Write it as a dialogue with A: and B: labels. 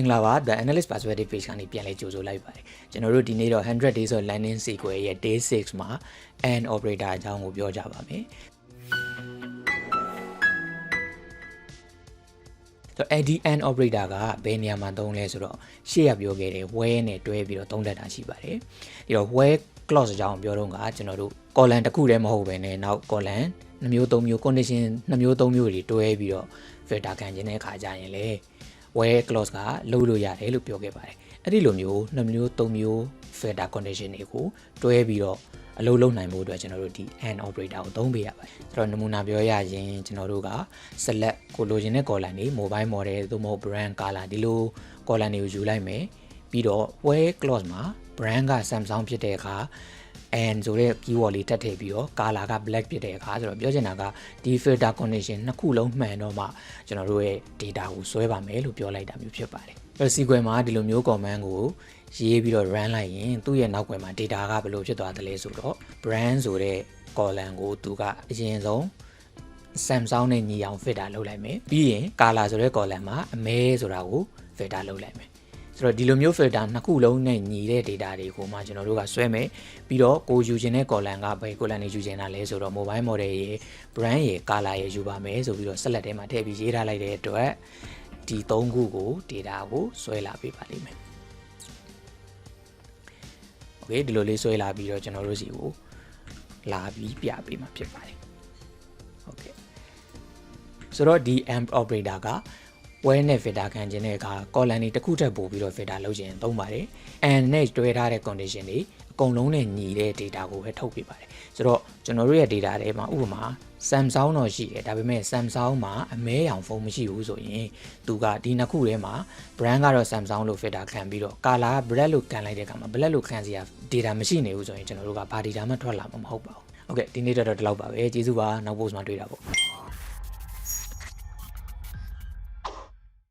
A: င်္ဂလာပါ The Analyst Perspective Page ကနေပြန်လဲကြိုဆိုလိုက်ပါတယ်ကျွန်တော်တို့ဒီနေ့တော့100 days of landing sequence ရဲ့ day 6မှာ and operator အကြောင်းကိုပြောကြပါမယ်ဆိုတော့ AD and operator ကဘယ်နေရာမှာသုံးလဲဆိုတော့ရှေ့ရပြောခဲ့တယ် where နဲ့တွဲပြီးတော့သုံးတတ်တာရှိပါတယ်ဒီတော့ where clause အကြောင်းပြောတော့ကကျွန်တော်တို့ column တစ်ခုတည်းမဟုတ်ဘဲနဲ့နောက် column 2မျိုး3မျိုး condition 2မျိုး3မျိုးတွေတွဲပြီးတော့ filter ခံခြင်းတဲ့အခါကျရင်လေ where clause ကလုပ်လို့ရတယ်လို့ပြောခဲ့ပါတယ်အဲ့ဒီလိုမျိုး2မျိုး3မျိုး filter condition တွေကိုတွဲပြီးတော့အလုပ်လုပ်နိုင်ဖို့အတွက်ကျွန်တော်တို့ဒီ and operator ကိုသုံးပေးရပါတယ်ဆိုတော့နမူနာပြောရရင်ကျွန်တော်တို့က select ကိုလိုချင်တဲ့ column တွေ mobile model သို့မဟုတ် brand color ဒီလို column တွေကိုယူလိုက်မယ်ပြီးတော့ where clause မှာ brand က Samsung ဖြစ်တဲ့အခါ and ဆိုတဲ့ keyword လေးတက်ထည့်ပြီးတော့ color က black ဖြစ်တဲ့အခါဆိုတော့ပြောချင်တာကဒီ filter condition နှစ်ခုလုံးမှန်တော့မှကျွန်တော်တို့ရဲ့ data ကိုဆွဲပါမယ်လို့ပြောလိုက်တာမျိုးဖြစ်ပါတယ်။အဲ့ sequence မှာဒီလိုမျိုး command ကိုရေးပြီးတော့ run လိုက်ရင်သူ့ရဲ့နောက်ွယ်မှာ data ကဘယ်လိုဖြစ်သွားသလဲဆိုတော့ brand ဆိုတဲ့ column ကိုသူကအရင်ဆုံး Samsung နဲ့ညီအောင် filter လုပ်လိုက်မယ်ပြီးရင် color ဆိုတဲ့ column မှာအမဲဆိုတာကို filter လုပ်လိုက်မယ် ဆိုတော့ဒီလိုမျိုး filter နှစ်ခုလုံးနဲ့ညီတဲ့ data တွေကိုမှကျွန်တော်တို့ကဆွဲမယ်ပြီးတော့ကိုယူခြင်းတဲ့ column ကဘယ် column တွေယူခြင်းတာလဲဆိုတော့ mobile model ရေ brand ရေ color ရေယူပါမယ်ဆိုပြီးတော့ select ထဲမှာထည့်ပြီးရေးထားလိုက်တဲ့အတွက်ဒီ၃ခုကို data ကိုဆွဲလာပေးပါလိမ့်မယ် โอเคဒီလိုလေးဆွဲလာပြီးတော့ကျွန်တော်တို့စီကိုလာပြီးပြပေးမှာဖြစ်ပါတယ်โอเคဆိုတော့ဒီ amp operator က ဝဲနဲ့ filter ခံခြင်းတဲ့အခါ column တွေတစ်ခုထပ်ပို့ပြီးတော့ filter လုပ်ခြင်းသုံးပါတယ်။ and နဲ့တွဲထားတဲ့ condition တွေအကုန်လုံးနဲ့ညီတဲ့ data ကိုပဲထုတ်ပြပါတယ်။ဆိုတော့ကျွန်တော်တို့ရဲ့ data တွေမှာဥပမာ Samsung တော့ရှိတယ်ဒါပေမဲ့ Samsung မှာအမဲရောင်ဖုန်းမရှိဘူးဆိုရင်သူကဒီနှစ်ခုထဲမှာ brand ကတော့ Samsung လို့ filter ခံပြီးတော့ color black လို့ခံလိုက်တဲ့အခါမှာ black လို့ခံစရာ data မရှိနေဘူးဆိုရင်ကျွန်တော်တို့ကဘာ data မှထွက်လာမှာမဟုတ်ပါဘူး။ Okay ဒီနေ့တော့ဒီလောက်ပါပဲကျေးဇူးပါနောက် post မှာတွေ့တာပေါ့